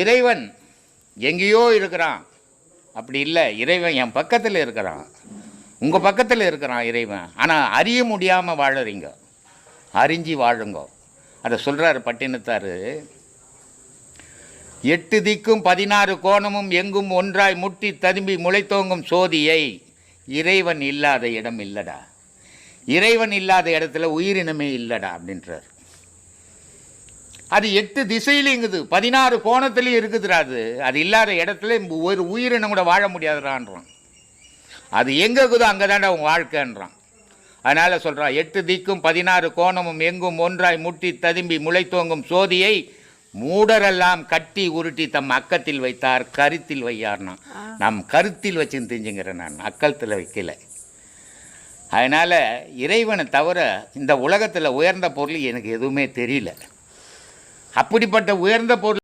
இறைவன் எங்கேயோ இருக்கிறான். அப்படி இல்லை இறைவன் என் பக்கத்தில் இருக்கிறான். உங்கள் பக்கத்தில் இருக்கிறான் இறைவன். ஆனால் அறிய முடியாமல் வாழறீங்க. அறிஞ்சு வாழுங்க. அதை சொல்கிறாரு பட்டினத்தார். எட்டு திக்கும் பதினாறு கோணமும் எங்கும் ஒன்றாய் முட்டி ததும்பி முளைத்தோங்கும் சோதியை இறைவன் இல்லாத இடம் இல்லடா. இறைவன் இல்லாத இடத்துல உயிரினமே இல்லடா அப்படின்றார். அது எட்டு திசையிலைங்குது. பதினாறு கோணத்துலேயும் இருக்குதுடா அது அது இல்லாத இடத்துல ஒரு உயிரினம் கூட வாழ முடியாதுடான்றான். அது எங்கே இருக்குதோ அங்கே தான்டா உன் வாழ்க்கைன்றான். அதனால் சொல்கிறான் எட்டு திக்கும் பதினாறு கோணமும் எங்கும் ஒன்றாய் முட்டி ததும்பி முளைத்தோங்கும் சோதியை மூடரெல்லாம் கட்டி உருட்டி தம் அக்கத்தில் வைத்தார் கருத்தில் வையார்னா நம் கருத்தில் வச்சுன்னு தெரிஞ்சுங்கிறேன் நான் அக்கத்தில் வைக்கல. அதனால் இறைவனை தவிர இந்த உலகத்தில் உயர்ந்த பொருள் எனக்கு எதுவுமே தெரியல. அப்படிப்பட்ட உயர்ந்த பொருள்